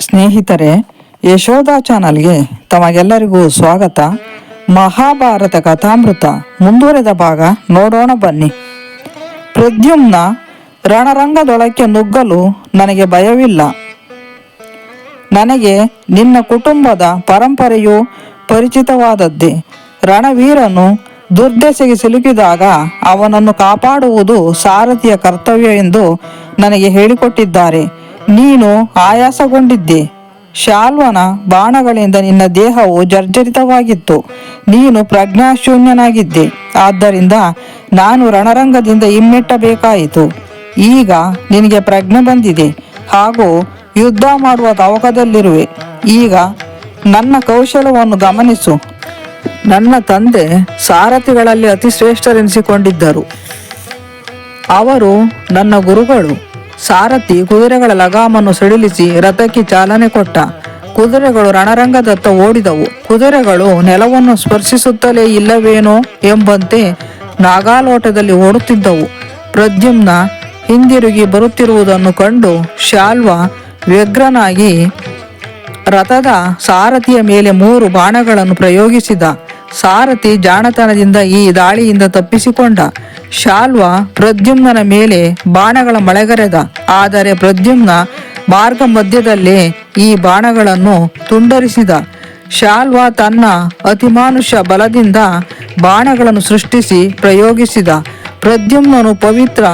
ಸ್ನೇಹಿತರೆ ಯಶೋಧ ಚಾನಲ್ಗೆ ತಮಗೆಲ್ಲರಿಗೂ ಸ್ವಾಗತ. ಮಹಾಭಾರತ ಕಥಾಮೃತ ಮುಂದುವರೆದ ಭಾಗ ನೋಡೋಣ ಬನ್ನಿ. ಪ್ರದ್ಯುಮ್ನ ರಣರಂಗದೊಳಕ್ಕೆ ನುಗ್ಗಲು ನನಗೆ ಭಯವಿಲ್ಲ. ನನಗೆ ನಿನ್ನ ಕುಟುಂಬದ ಪರಂಪರೆಯು ಪರಿಚಿತವಾದದ್ದೇ. ರಣವೀರನು ದುರ್ದೆಸೆಗೆ ಸಿಲುಕಿದಾಗ ಅವನನ್ನು ಕಾಪಾಡುವುದು ಸಾರಥಿಯ ಕರ್ತವ್ಯ ಎಂದು ನನಗೆ ಹೇಳಿಕೊಟ್ಟಿದ್ದಾರೆ. ನೀನು ಆಯಾಸಗೊಂಡಿದ್ದೆ. ಶಾಲ್ವನ ಬಾಣಗಳಿಂದ ನಿನ್ನ ದೇಹವು ಜರ್ಜರಿತವಾಗಿತ್ತು. ನೀನು ಪ್ರಜ್ಞಾಶೂನ್ಯನಾಗಿದ್ದೆ. ಆದ್ದರಿಂದ ನಾನು ರಣರಂಗದಿಂದ ಹಿಮ್ಮೆಟ್ಟಬೇಕಾಯಿತು. ಈಗ ನಿನಗೆ ಪ್ರಜ್ಞೆ ಬಂದಿದೆ. ಹಾಗೂ ಯುದ್ಧ ಮಾಡುವ ತವಕದಲ್ಲಿರುವೆ ಈಗ ನನ್ನ ಕೌಶಲವನ್ನು ಗಮನಿಸು. ನನ್ನ ತಂದೆ ಸಾರಥಿಗಳಲ್ಲಿ ಅತಿ ಶ್ರೇಷ್ಠರೆನಿಸಿಕೊಂಡಿದ್ದರು ಅವರು ನನ್ನ ಗುರುಗಳು. ಸಾರಥಿ ಕುದುರೆಗಳ ಲಗಾಮನ್ನು ಸಡಿಲಿಸಿ ರಥಕ್ಕೆ ಚಾಲನೆ ಕೊಟ್ಟ. ಕುದುರೆಗಳು ರಣರಂಗದತ್ತ ಓಡಿದವು. ಕುದುರೆಗಳು ನೆಲವನ್ನು ಸ್ಪರ್ಶಿಸುತ್ತಲೇ ಇಲ್ಲವೇನೋ ಎಂಬಂತೆ ನಾಗಾಲೋಟದಲ್ಲಿ ಓಡುತ್ತಿದ್ದವು. ಪ್ರದ್ಯುಮ್ನ ಹಿಂದಿರುಗಿ ಬರುತ್ತಿರುವುದನ್ನು ಕಂಡು ಶಾಲ್ವ ವ್ಯಗ್ರನಾಗಿ ರಥದ ಸಾರಥಿಯ ಮೇಲೆ ಮೂರು ಬಾಣಗಳನ್ನು ಪ್ರಯೋಗಿಸಿದ. ಸಾರಥಿ ಜಾಣತನದಿಂದ ಈ ದಾಳಿಯಿಂದ ತಪ್ಪಿಸಿಕೊಂಡ ಶಾಲ್ವ ಪ್ರದ್ಯುಮ್ನ ಮೇಲೆ ಬಾಣಗಳ ಮಳೆಗರೆದ. ಆದರೆ ಪ್ರದ್ಯುಮ್ನ ಮಾರ್ಗ ಮಧ್ಯದಲ್ಲೇ ಈ ಬಾಣಗಳನ್ನು ತುಂಡರಿಸಿದ. ಶಾಲ್ವ ತನ್ನ ಅತಿಮಾನುಷ ಬಲದಿಂದ ಬಾಣಗಳನ್ನು ಸೃಷ್ಟಿಸಿ ಪ್ರಯೋಗಿಸಿದ. ಪ್ರದ್ಯುಮ್ನನು ಪವಿತ್ರ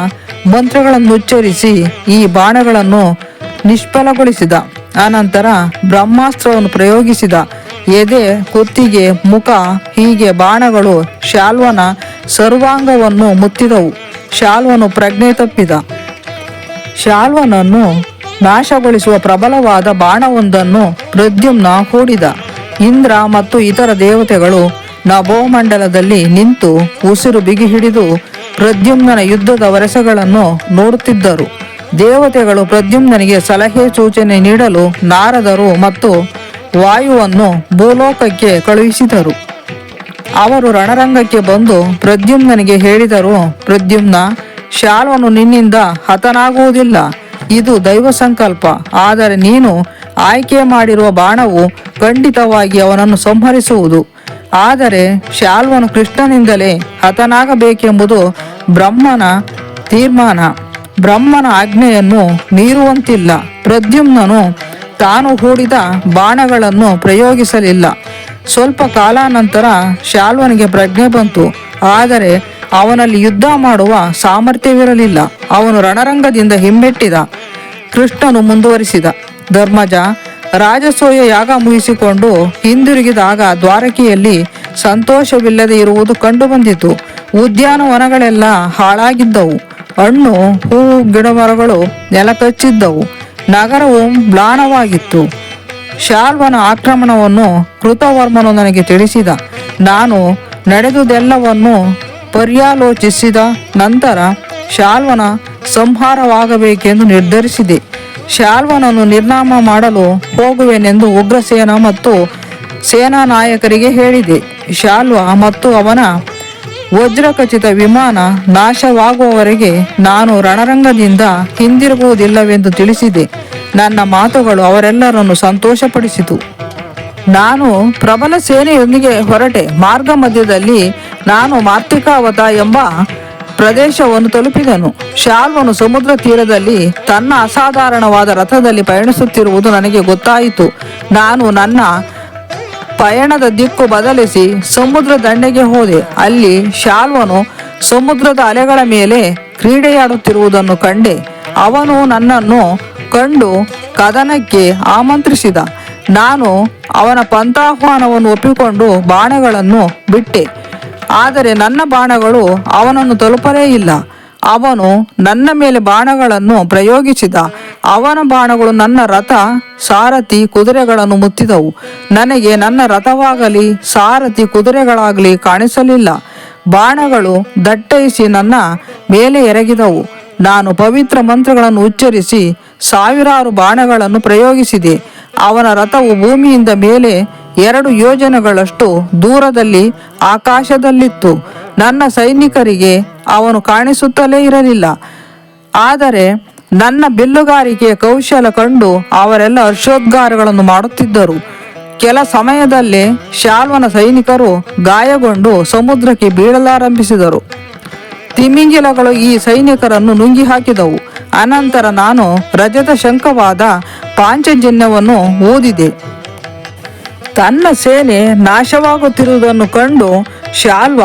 ಮಂತ್ರಗಳನ್ನು ಉಚ್ಚರಿಸಿ ಈ ಬಾಣಗಳನ್ನು ನಿಷ್ಫಲಗೊಳಿಸಿದ. ಅನಂತರ ಬ್ರಹ್ಮಾಸ್ತ್ರವನ್ನು ಪ್ರಯೋಗಿಸಿದ. ಎದೆ, ಕುತ್ತಿಗೆ, ಮುಖ, ಹೀಗೆ ಬಾಣಗಳು ಶಾಲ್ವನ ಸರ್ವಾಂಗವನ್ನು ಮುತ್ತಿದವು. ಶಾಲ್ವನು ಪ್ರಜ್ಞೆ ತಪ್ಪಿದ. ಶಾಲ್ವನನ್ನು ನಾಶಗೊಳಿಸುವ ಪ್ರಬಲವಾದ ಬಾಣವೊಂದನ್ನು ಪ್ರದ್ಯುಮ್ನ ಹೂಡಿದ. ಇಂದ್ರ ಮತ್ತು ಇತರ ದೇವತೆಗಳು ನಭೋಮಂಡಲದಲ್ಲಿ ನಿಂತು ಉಸಿರು ಬಿಗಿ ಹಿಡಿದು ಪ್ರದ್ಯುಮ್ನ ಯುದ್ಧದ ವರಸೆಗಳನ್ನು ನೋಡುತ್ತಿದ್ದರು. ದೇವತೆಗಳು ಪ್ರದ್ಯುಮ್ನಿಗೆ ಸಲಹೆ ಸೂಚನೆ ನೀಡಲು ನಾರದರು ಮತ್ತು ವಾಯುವನ್ನು ಭೂಲೋಕಕ್ಕೆ ಕಳುಹಿಸಿದರು. ಅವರು ರಣರಂಗಕ್ಕೆ ಬಂದು ಪ್ರದ್ಯುಮ್ನನಿಗೆ ಹೇಳಿದರು, ಪ್ರದ್ಯುಮ್ನ, ಶಾಲ್ವನು ನಿನ್ನಿಂದ ಹತನಾಗುವುದಿಲ್ಲ. ಇದು ದೈವ ಸಂಕಲ್ಪ. ಆದರೆ ನೀನು ಆಯ್ಕೆ ಮಾಡಿರುವ ಬಾಣವು ಖಂಡಿತವಾಗಿ ಅವನನ್ನು ಸಂಹರಿಸುವುದು. ಆದರೆ ಶಾಲ್ವನು ಕೃಷ್ಣನಿಂದಲೇ ಹತನಾಗಬೇಕೆಂಬುದು ಬ್ರಹ್ಮನ ತೀರ್ಮಾನ. ಬ್ರಹ್ಮನ ಆಜ್ಞೆಯನ್ನು ಮೀರುವಂತಿಲ್ಲ. ಪ್ರದ್ಯುಮ್ನನು ತಾನು ಹೂಡಿದ ಬಾಣಗಳನ್ನು ಪ್ರಯೋಗಿಸಲಿಲ್ಲ. ಸ್ವಲ್ಪ ಕಾಲಾನಂತರ ಶಾಲ್ವನಿಗೆ ಪ್ರಜ್ಞೆ ಬಂತು. ಆದರೆ ಅವನಲ್ಲಿ ಯುದ್ಧ ಮಾಡುವ ಸಾಮರ್ಥ್ಯವಿರಲಿಲ್ಲ. ಅವನು ರಣರಂಗದಿಂದ ಹಿಮ್ಮೆಟ್ಟಿದ ಕೃಷ್ಣನು ಮುಂದುವರಿಸಿದ. ಧರ್ಮಜ, ರಾಜಸೂಯ ಯಾಗ ಮುಗಿಸಿಕೊಂಡು ಹಿಂದಿರುಗಿದಾಗ ದ್ವಾರಕೆಯಲ್ಲಿ ಸಂತೋಷವಿಲ್ಲದೆ ಇರುವುದು ಕಂಡುಬಂದಿತು. ಉದ್ಯಾನವನಗಳೆಲ್ಲ ಹಾಳಾಗಿದ್ದವು. ಹಣ್ಣು, ಹೂವು, ಗಿಡಮರಗಳು ನೆಲಕಚ್ಚಿದ್ದವು. ನಗರವು ಮ್ಲಾನವಾಗಿತ್ತು. ಶಾಲ್ವನ ಆಕ್ರಮಣವನ್ನು ಕೃತವರ್ಮನು ನನಗೆ ತಿಳಿಸಿದ. ನಾನು ನಡೆದುದೆಲ್ಲವನ್ನು ಪರ್ಯಾಲೋಚಿಸಿದ ನಂತರ ಶಾಲ್ವನ ಸಂಹಾರವಾಗಬೇಕೆಂದು ನಿರ್ಧರಿಸಿದೆ. ಶಾಲ್ವನನ್ನು ನಿರ್ನಾಮ ಮಾಡಲು ಹೋಗುವೆನೆಂದು ಉಗ್ರಸೇನ ಮತ್ತು ಸೇನಾ ನಾಯಕರಿಗೆ ಹೇಳಿದೆ. ಶಾಲ್ವ ಮತ್ತು ಅವನ ವಜ್ರಖಚಿತ ವಿಮಾನ ನಾಶವಾಗುವವರೆಗೆ ನಾನು ರಣರಂಗದಿಂದ ಹಿಂದಿರುಗುವುದಿಲ್ಲವೆಂದು ತಿಳಿಸಿದೆ. ನನ್ನ ಮಾತುಗಳು ಅವರೆಲ್ಲರನ್ನು ಸಂತೋಷಪಡಿಸಿತು. ನಾನು ಪ್ರಬಲ ಸೇನೆಯೊಂದಿಗೆ ಹೊರಟೆ. ಮಾರ್ಗ ಮಧ್ಯದಲ್ಲಿ ನಾನು ಮಾತೃಕಾವತ ಎಂಬ ಪ್ರದೇಶವನ್ನು ತಲುಪಿದನು. ಶಾಲ್ವನು ಸಮುದ್ರ ತೀರದಲ್ಲಿ ತನ್ನ ಅಸಾಧಾರಣವಾದ ರಥದಲ್ಲಿ ಪಯಣಿಸುತ್ತಿರುವುದು ನನಗೆ ಗೊತ್ತಾಯಿತು. ನಾನು ನನ್ನ ಪಯಣದ ದಿಕ್ಕು ಬದಲಿಸಿ ಸಮುದ್ರ ದಂಡೆಗೆ ಹೋದೆ. ಅಲ್ಲಿ ಶಾಲ್ವನು ಸಮುದ್ರದ ಅಲೆಗಳ ಮೇಲೆ ಕ್ರೀಡೆಯಾಡುತ್ತಿರುವುದನ್ನು ಕಂಡೆ. ಅವನು ನನ್ನನ್ನು ಕಂಡು ಕದನಕ್ಕೆ ಆಮಂತ್ರಿಸಿದ. ನಾನು ಅವನ ಪಂಥಾಹ್ವಾನವನ್ನು ಒಪ್ಪಿಕೊಂಡು ಬಾಣಗಳನ್ನು ಬಿಟ್ಟೆ. ಆದರೆ ನನ್ನ ಬಾಣಗಳು ಅವನನ್ನು ತಲುಪಲೇ ಇಲ್ಲ. ಅವನು ನನ್ನ ಮೇಲೆ ಬಾಣಗಳನ್ನು ಪ್ರಯೋಗಿಸಿದ. ಅವನ ಬಾಣಗಳು ನನ್ನ ರಥ, ಸಾರಥಿ ಕುದುರೆಗಳನ್ನು ಮುತ್ತಿದವು. ನನಗೆ ನನ್ನ ರಥವಾಗಲಿ, ಸಾರಥಿ ಕುದುರೆಗಳಾಗಲಿ ಕಾಣಿಸಲಿಲ್ಲ. ಬಾಣಗಳು ದಟ್ಟೈಸಿ ನನ್ನ ಮೇಲೆ ಎರಗಿದವು. ನಾನು ಪವಿತ್ರ ಮಂತ್ರಗಳನ್ನು ಉಚ್ಚರಿಸಿ ಸಾವಿರಾರು ಬಾಣಗಳನ್ನು ಪ್ರಯೋಗಿಸಿದೆ. ಅವನ ರಥವು ಭೂಮಿಯಿಂದ ಮೇಲೆ ಎರಡು ಯೋಜನೆಗಳಷ್ಟು ದೂರದಲ್ಲಿ ಆಕಾಶದಲ್ಲಿತ್ತು. ನನ್ನ ಸೈನಿಕರಿಗೆ ಅವನು ಕಾಣಿಸುತ್ತಲೇ ಇರಲಿಲ್ಲ. ಆದರೆ ನನ್ನ ಬಿಲ್ಲುಗಾರಿಕೆಯ ಕೌಶಲ ಕಂಡು ಅವರೆಲ್ಲ ಹರ್ಷೋದ್ಗಾರಗಳನ್ನು ಮಾಡುತ್ತಿದ್ದರು. ಕೆಲ ಸಮಯದಲ್ಲಿ ಶಾಲ್ವನ ಸೈನಿಕರು ಗಾಯಗೊಂಡು ಸಮುದ್ರಕ್ಕೆ ಬೀಳಲಾರಂಭಿಸಿದರು. ತಿಮಿಂಗಿಲಗಳು ಈ ಸೈನಿಕರನ್ನು ನುಂಗಿ ಹಾಕಿದವು ಅನಂತರ ನಾನು ರಜತ ಶಂಕವಾದ ಪಾಂಚಜನ್ಯವನ್ನು ಓದಿದೆ ತನ್ನ ಸೇನೆ ನಾಶವಾಗುತ್ತಿರುವುದನ್ನು ಕಂಡು ಶಾಲ್ವ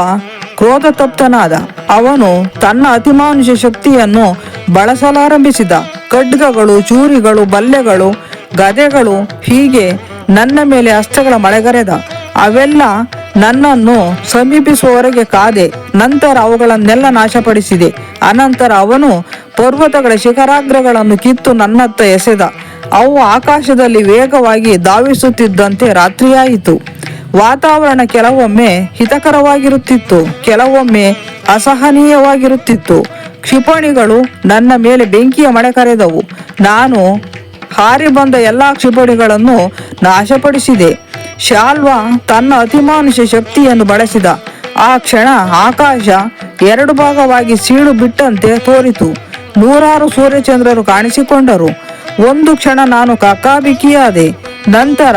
ಕ್ರೋಧತಪ್ತನಾದ ಅವನು ತನ್ನ ಅತಿಮಾನುಷ ಶಕ್ತಿಯನ್ನು ಬಳಸಲಾರಂಭಿಸಿದ. ಖಡ್ಗಗಳು, ಚೂರಿಗಳು, ಬಲ್ಲೆಗಳು, ಗದೆಗಳು ಹೀಗೆ ನನ್ನ ಮೇಲೆ ಅಸ್ತ್ರಗಳ ಮಳೆಗರೆದ. ಅವೆಲ್ಲ ನನ್ನನ್ನು ಸಮೀಪಿಸುವವರೆಗೆ ಕಾದೆ. ನಂತರ ಅವುಗಳನ್ನೆಲ್ಲ ನಾಶಪಡಿಸಿದೆ. ಅನಂತರ ಅವನು ಪರ್ವತಗಳ ಶಿಖರಾಗ್ರಗಳನ್ನು ಕಿತ್ತು ನನ್ನತ್ತ ಎಸೆದ. ಅವು ಆಕಾಶದಲ್ಲಿ ವೇಗವಾಗಿ ಧಾವಿಸುತ್ತಿದ್ದಂತೆ ರಾತ್ರಿಯಾಯಿತು. ವಾತಾವರಣ ಕೆಲವೊಮ್ಮೆ ಹಿತಕರವಾಗಿರುತ್ತಿತ್ತು, ಕೆಲವೊಮ್ಮೆ ಅಸಹನೀಯವಾಗಿರುತ್ತಿತ್ತು. ಕ್ಷಿಪಣಿಗಳು ನನ್ನ ಮೇಲೆ ಬೆಂಕಿಯ ಮಳೆ ಕರೆದವು. ನಾನು ಹಾರಿ ಬಂದ ಎಲ್ಲ ಕ್ಷಿಪಣಿಗಳನ್ನು ನಾಶಪಡಿಸಿದೆ. ಶಾಲ್ವಾ ತನ್ನ ಅತಿಮಾನುಷ ಶಕ್ತಿಯನ್ನು ಬಳಸಿದ. ಆ ಕ್ಷಣ ಆಕಾಶ ಎರಡು ಭಾಗವಾಗಿ ಸೀಳು ಬಿಟ್ಟಂತೆ ತೋರಿತು. ನೂರಾರು ಸೂರ್ಯಚಂದ್ರರು ಕಾಣಿಸಿಕೊಂಡರು. ಒಂದು ಕ್ಷಣ ನಾನು ಕಕ್ಕಾಬಿಕ್ಕಿಯಾದೆ ನಂತರ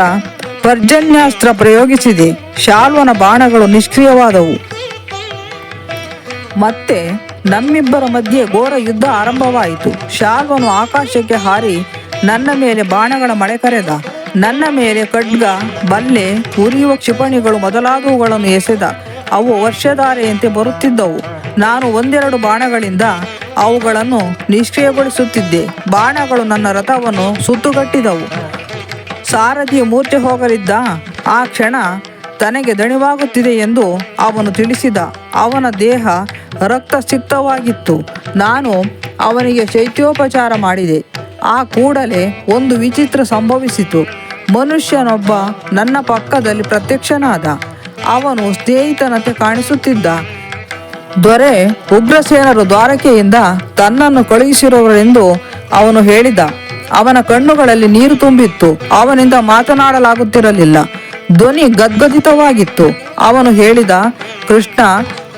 ಪರ್ಜನ್ಯಾಸ್ತ್ರ ಪ್ರಯೋಗಿಸಿದೆ. ಶಾಲ್ವನ ಬಾಣಗಳು ನಿಷ್ಕ್ರಿಯವಾದವು. ಮತ್ತೆ ನಮ್ಮಿಬ್ಬರ ಮಧ್ಯೆ ಘೋರ ಯುದ್ಧ ಆರಂಭವಾಯಿತು. ಶಾಲ್ವನು ಆಕಾಶಕ್ಕೆ ಹಾರಿ ನನ್ನ ಮೇಲೆ ಬಾಣಗಳ ಮಳೆ ಕರೆದ. ನನ್ನ ಮೇಲೆ ಖಡ್ಗ, ಬಲ್ಲೆ ಉರಿಯುವ ಕ್ಷಿಪಣಿಗಳು ಮೊದಲಾದವುಗಳನ್ನು ಎಸೆದ. ಅವು ವರ್ಷಧಾರೆಯಂತೆ ಬರುತ್ತಿದ್ದವು. ನಾನು ಒಂದೆರಡು ಬಾಣಗಳಿಂದ ಅವುಗಳನ್ನು ನಿಷ್ಕ್ರಿಯಗೊಳಿಸುತ್ತಿದ್ದೆ. ಬಾಣಗಳು ನನ್ನ ರಥವನ್ನು ಸುತ್ತುಗಟ್ಟಿದವು. ಸಾರಥಿಯ ಮೂರ್ಛೆ ಹೋಗಲಿದ್ದ ಆ ಕ್ಷಣ ತನಗೆ ದಣಿವಾಗುತ್ತಿದೆ ಎಂದು ಅವನು ತಿಳಿಸಿದ. ಅವನ ದೇಹ ರಕ್ತಸಿಕ್ತವಾಗಿತ್ತು. ನಾನು ಅವನಿಗೆ ಶೈತ್ಯೋಪಚಾರ ಮಾಡಿದೆ. ಆ ಕೂಡಲೇ ಒಂದು ವಿಚಿತ್ರ ಸಂಭವಿಸಿತು. ಮನುಷ್ಯನೊಬ್ಬ ನನ್ನ ಪಕ್ಕದಲ್ಲಿ ಪ್ರತ್ಯಕ್ಷನಾದ. ಅವನು ಸ್ನೇಹಿತನಂತೆ ಕಾಣಿಸುತ್ತಿದ್ದ. ದೊರೆ ಉಗ್ರಸೇನರು ದ್ವಾರಕೆಯಿಂದ ತನ್ನನ್ನು ಕಳುಹಿಸಿರುವರೆಂದು ಅವನು ಹೇಳಿದ. ಅವನ ಕಣ್ಣುಗಳಲ್ಲಿ ನೀರು ತುಂಬಿತ್ತು. ಅವನಿಂದ ಮಾತನಾಡಲಾಗುತ್ತಿರಲಿಲ್ಲ. ಧ್ವನಿ ಗದ್ಗದಿತವಾಗಿತ್ತು. ಅವನು ಹೇಳಿದ, ಕೃಷ್ಣ,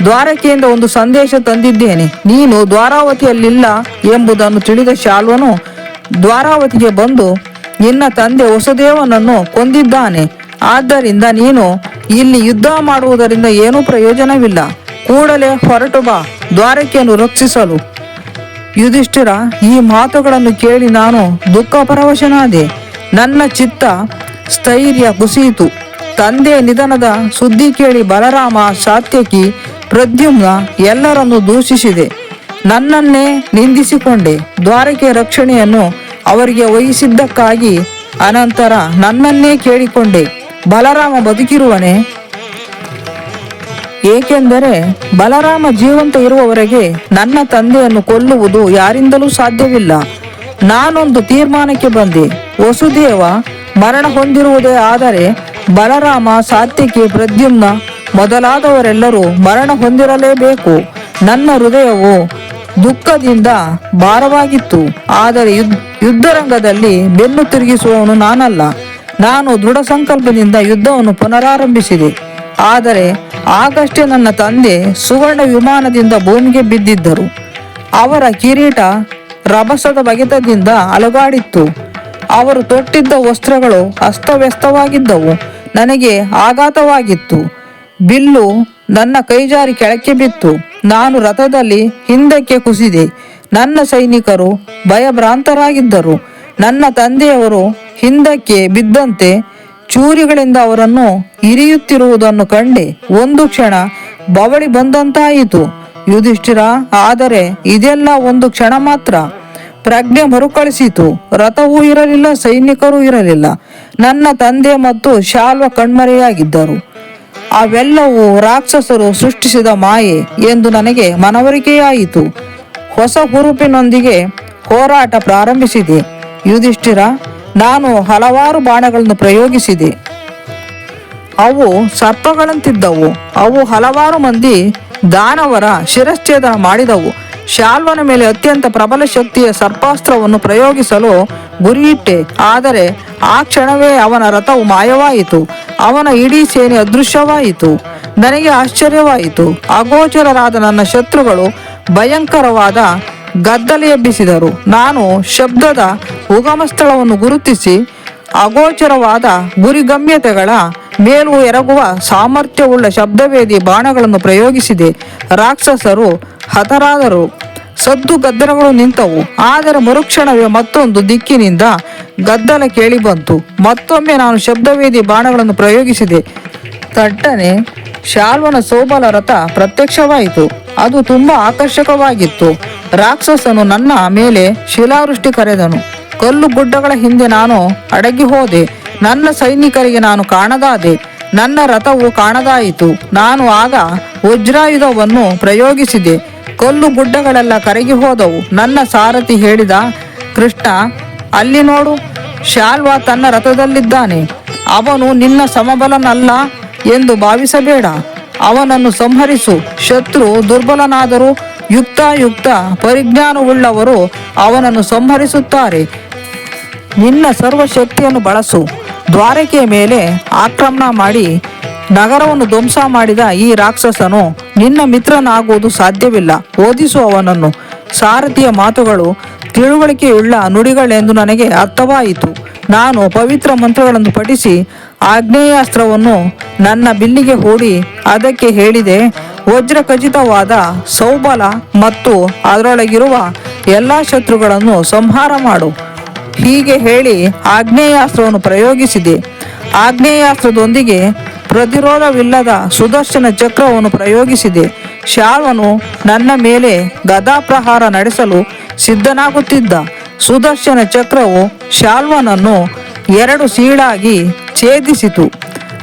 ದ್ವಾರಕೆಯಿಂದ ಒಂದು ಸಂದೇಶ ತಂದಿದ್ದೇನೆ. ನೀನು ದ್ವಾರಾವತಿಯಲ್ಲಿಲ್ಲ ಎಂಬುದನ್ನು ತಿಳಿದ ಶಾಲ್ವನು ದ್ವಾರಾವತಿಗೆ ಬಂದು, ನಿನ್ನ ತಂದೆ ಹೊಸದೇವನನ್ನು ಕೊಂದಿದ್ದಾನೆ. ಆದ್ದರಿಂದ ನೀನು ಇಲ್ಲಿ ಯುದ್ಧ ಮಾಡುವುದರಿಂದ ಏನೂ ಪ್ರಯೋಜನವಿಲ್ಲ. ಕೂಡಲೇ ಹೊರಟು ಬಾ, ದ್ವಾರಕೆಯನ್ನು ರಕ್ಷಿಸಲು. ಯುಧಿಷ್ಠಿರ, ಈ ಮಾತುಗಳನ್ನು ಕೇಳಿ ನಾನು ದುಃಖ ಪರವಶನಾದೆ ನನ್ನ ಚಿತ್ತ ಸ್ಥೈರ್ಯ ಕುಸಿಯಿತು. ತಂದೆ ನಿಧನದ ಸುದ್ದಿ ಕೇಳಿ ಬಲರಾಮ ಸಾತ್ಯಕಿ ಪ್ರದ್ಯುಮ್ನ ಎಲ್ಲರನ್ನು ದೂಷಿಸಿದೆ. ನನ್ನನ್ನೇ ನಿಂದಿಸಿಕೊಂಡೆ. ದ್ವಾರಕೆ ರಕ್ಷಣೆಯನ್ನು ಅವರಿಗೆ ವಹಿಸಿದ್ದಕ್ಕಾಗಿ ಅನಂತರ ನನ್ನನ್ನೇ ಕೇಳಿಕೊಂಡೆ. ಬಲರಾಮ ಬದುಕಿರುವನೆ ಏಕೆಂದರೆ ಬಲರಾಮ ಜೀವಂತ ಇರುವವರೆಗೆ ನನ್ನ ತಂದೆಯನ್ನು ಕೊಲ್ಲುವುದು ಯಾರಿಂದಲೂ ಸಾಧ್ಯವಿಲ್ಲ. ನಾನೊಂದು ತೀರ್ಮಾನಕ್ಕೆ ಬಂದೆ. ವಸುದೇವ ಮರಣ ಹೊಂದಿರುವುದೇ ಆದರೆ ಬಲರಾಮ ಸಾತ್ಯಕಿ ಪ್ರದ್ಯುಮ್ನ ಮೊದಲಾದವರೆಲ್ಲರೂ ಮರಣ ಹೊಂದಿರಲೇಬೇಕು. ನನ್ನ ಹೃದಯವು ದುಃಖದಿಂದ ಭಾರವಾಗಿತ್ತು. ಆದರೆ ಯುದ್ಧ, ಯುದ್ಧರಂಗದಲ್ಲಿ ಬೆನ್ನು ತಿರುಗಿಸುವವನು ನಾನಲ್ಲ. ನಾನು ದೃಢ ಸಂಕಲ್ಪದಿಂದ ಯುದ್ಧವನ್ನು ಪುನರಾರಂಭಿಸಿದೆ. ಆದರೆ ಆಗಷ್ಟೇ ನನ್ನ ತಂದೆ ಸುವರ್ಣ ವಿಮಾನದಿಂದ ಭೂಮಿಗೆ ಬಿದ್ದಿದ್ದರು. ಅವರ ಕಿರೀಟ ರಭಸದ ಬಗೆತದಿಂದ ಅಲುಗಾಡಿತ್ತು. ಅವರು ತೊಟ್ಟಿದ್ದ ವಸ್ತ್ರಗಳು ಅಸ್ತವ್ಯಸ್ತವಾಗಿದ್ದವು. ನನಗೆ ಆಘಾತವಾಗಿತ್ತು. ಬಿಲ್ಲು ನನ್ನ ಕೈಜಾರಿ ಕೆಳಕ್ಕೆ ಬಿತ್ತು. ನಾನು ರಥದಲ್ಲಿ ಹಿಂದಕ್ಕೆ ಕುಸಿದೆ. ನನ್ನ ಸೈನಿಕರು ಭಯಭ್ರಾಂತರಾಗಿದ್ದರು. ನನ್ನ ತಂದೆಯವರು ಹಿಂದಕ್ಕೆ ಬಿದ್ದಂತೆ ಚೂರಿಗಳಿಂದ ಅವರನ್ನು ಇರಿಯುತ್ತಿರುವುದನ್ನು ಕಂಡೆ ಒಂದು ಕ್ಷಣ ಬವಳಿ ಬಂದಂತಾಯಿತು. ಯುಧಿಷ್ಠಿರ, ಆದರೆ ಇದೆಲ್ಲ ಒಂದು ಕ್ಷಣ ಮಾತ್ರ. ಪ್ರಜ್ಞೆ ಮರುಕಳಿಸಿತು. ರಥವೂ ಇರಲಿಲ್ಲ, ಸೈನಿಕರೂ ಇರಲಿಲ್ಲ. ನನ್ನ ತಂದೆ ಮತ್ತು ಶಾಲ್ವ ಕಣ್ಮರೆಯಾಗಿದ್ದರು. ಅವೆಲ್ಲವೂ ರಾಕ್ಷಸರು ಸೃಷ್ಟಿಸಿದ ಮಾಯೆ ಎಂದು ನನಗೆ ಮನವರಿಕೆಯಾಯಿತು. ಹೊಸ ಹುರುಪಿನೊಂದಿಗೆ ಹೋರಾಟ ಪ್ರಾರಂಭಿಸಿದೆ. ಯುಧಿಷ್ಠಿರ ನಾನು ಹಲವಾರು ಬಾಣಗಳನ್ನು ಪ್ರಯೋಗಿಸಿದೆ. ಅವು ಸರ್ಪಗಳಂತಿದ್ದವು. ಅವು ಹಲವಾರು ಮಂದಿ ದಾನವರ ಶಿರಚ್ಛೇದನ ಮಾಡಿದವು. ಶಾಲ್ವನ ಮೇಲೆ ಅತ್ಯಂತ ಪ್ರಬಲ ಶಕ್ತಿಯ ಸರ್ಪಾಸ್ತ್ರವನ್ನು ಪ್ರಯೋಗಿಸಲು ಗುರಿಯಿಟ್ಟೆ. ಆದರೆ ಆ ಕ್ಷಣವೇ ಅವನ ರಥವು ಮಾಯವಾಯಿತು. ಅವನ ಇಡೀ ಸೇನೆ ಅದೃಶ್ಯವಾಯಿತು. ನನಗೆ ಆಶ್ಚರ್ಯವಾಯಿತು. ಅಗೋಚರರಾದ ನನ್ನ ಶತ್ರುಗಳು ಭಯಂಕರವಾದ ಗದ್ದಲ ಎಬ್ಬಿಸಿದರು ನಾನು ಶಬ್ದದ ಉಗಮ ಸ್ಥಳವನ್ನು ಗುರುತಿಸಿ ಅಗೋಚರವಾದ ಗುರಿಗಮ್ಯತೆಗಳ ಮೇಲೂ ಎರಗುವ ಸಾಮರ್ಥ್ಯವುಳ್ಳ ಶಬ್ದವೇದಿ ಬಾಣಗಳನ್ನು ಪ್ರಯೋಗಿಸಿದೆ. ರಾಕ್ಷಸರು ಹತರಾದರು. ಸದ್ದು ಗದ್ದಲಗಳು ನಿಂತವು. ಆದರೆ ಮರುಕ್ಷಣವೇ ಮತ್ತೊಂದು ದಿಕ್ಕಿನಿಂದ ಗದ್ದಲ ಕೇಳಿಬಂತು. ಮತ್ತೊಮ್ಮೆ ನಾನು ಶಬ್ದವೇದಿ ಬಾಣಗಳನ್ನು ಪ್ರಯೋಗಿಸಿದೆ. ತಟ್ಟನೆ ಶಾಲ್ವನ ಸೋಬಲ ರಥ ಪ್ರತ್ಯಕ್ಷವಾಯಿತು. ಅದು ತುಂಬಾ ಆಕರ್ಷಕವಾಗಿತ್ತು. ರಾಕ್ಷಸನು ನನ್ನ ಮೇಲೆ ಶಿಲಾವೃಷ್ಟಿ ಕರೆದನು. ಕಲ್ಲು ಗುಡ್ಡಗಳ ಹಿಂದೆ ನಾನು ಅಡಗಿ ಹೋದೆ. ನನ್ನ ಸೈನಿಕರಿಗೆ ನಾನು ಕಾಣದಾದೆ. ನನ್ನ ರಥವು ಕಾಣದಾಯಿತು. ನಾನು ಆಗ ವಜ್ರಾಯುಧವನ್ನು ಪ್ರಯೋಗಿಸಿದೆ. ಕಲ್ಲು ಗುಡ್ಡಗಳೆಲ್ಲ ಕರಗಿ ಹೋದವು. ನನ್ನ ಸಾರಥಿ ಹೇಳಿದ ಕೃಷ್ಣ, ಅಲ್ಲಿ ನೋಡು, ಶಾಲ್ವಾ ತನ್ನ ರಥದಲ್ಲಿದ್ದಾನೆ. ಅವನು ನಿನ್ನ ಸಮಬಲನಲ್ಲ ಎಂದು ಭಾವಿಸಬೇಡ. ಅವನನ್ನು ಸಂಹರಿಸು. ಶತ್ರು ದುರ್ಬಲನಾದರೂ ಯುಕ್ತಾಯುಕ್ತ ಪರಿಜ್ಞಾನವುಳ್ಳವರು ಅವನನ್ನು ಸಂಹರಿಸುತ್ತಾರೆ. ನಿನ್ನ ಸರ್ವಶಕ್ತಿಯನ್ನು ಬಳಸು. ದ್ವಾರಕೆಯ ಮೇಲೆ ಆಕ್ರಮಣ ಮಾಡಿ ನಗರವನ್ನು ಧ್ವಂಸ ಮಾಡಿದ ಈ ರಾಕ್ಷಸನು ನಿನ್ನ ಮಿತ್ರನಾಗುವುದು ಸಾಧ್ಯವಿಲ್ಲ. ಓದಿಸು ಅವನನ್ನು. ಸಾರಥಿಯ ಮಾತುಗಳು ತಿಳುವಳಿಕೆಯುಳ್ಳ ನುಡಿಗಳೆಂದು ನನಗೆ ಅರ್ಥವಾಯಿತು. ನಾನು ಪವಿತ್ರ ಮಂತ್ರಗಳನ್ನು ಪಠಿಸಿ ಆಗ್ನೇಯಾಸ್ತ್ರವನ್ನು ನನ್ನ ಬಿಲ್ಲಿಗೆ ಹೂಡಿ ಅದಕ್ಕೆ ಹೇಳಿದೆ ವಜ್ರ ಖಚಿತವಾದ ಸೌಬಲ ಮತ್ತು ಅದರೊಳಗಿರುವ ಎಲ್ಲ ಶತ್ರುಗಳನ್ನು ಸಂಹಾರ ಮಾಡು. ಹೀಗೆ ಹೇಳಿ ಆಗ್ನೇಯಾಸ್ತ್ರವನ್ನು ಪ್ರಯೋಗಿಸಿದೆ. ಆಗ್ನೇಯಾಸ್ತ್ರದೊಂದಿಗೆ ಪ್ರತಿರೋಧವಿಲ್ಲದ ಸುದರ್ಶನ ಚಕ್ರವನ್ನು ಪ್ರಯೋಗಿಸಿದೆ. ಶಾಲ್ವನು ನನ್ನ ಮೇಲೆ ಗದಾಪ್ರಹಾರ ನಡೆಸಲು ಸಿದ್ಧನಾಗುತ್ತಿದ್ದ ಸುದರ್ಶನ ಚಕ್ರವು ಶಾಲ್ವನನ್ನು ಎರಡು ಸೀಳಾಗಿ ಛೇದಿಸಿತು.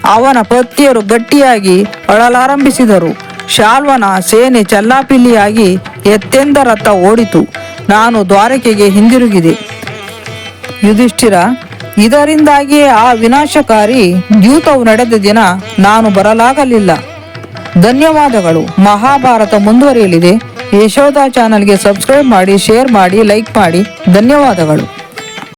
ಅವನ ಪತ್ನಿಯರು ಗಟ್ಟಿಯಾಗಿ ಅಳಲಾರಂಭಿಸಿದರು. ಶಾಲ್ವನ ಸೇನೆ ಚಲ್ಲಾಪಿಲ್ಲಿಯಾಗಿ ಎತ್ತೆಂದರತ್ತ ಓಡಿತು. ನಾನು ದ್ವಾರಕೆಗೆ ಹಿಂದಿರುಗಿದೆ. ಯುಧಿಷ್ಠಿರ ಇದರಿಂದಾಗಿಯೇ ಆ ವಿನಾಶಕಾರಿ ದ್ಯೂತವು ನಡೆದ ದಿನ ನಾನು ಬರಲಾಗಲಿಲ್ಲ. ಧನ್ಯವಾದಗಳು. ಮಹಾಭಾರತ ಮುಂದುವರಿಯಲಿದೆ. ಯಶೋಧ ಚಾನಲ್ಗೆ ಸಬ್ಸ್ಕ್ರೈಬ್ ಮಾಡಿ ಶೇರ್ ಮಾಡಿ ಲೈಕ್ ಮಾಡಿ. ಧನ್ಯವಾದಗಳು.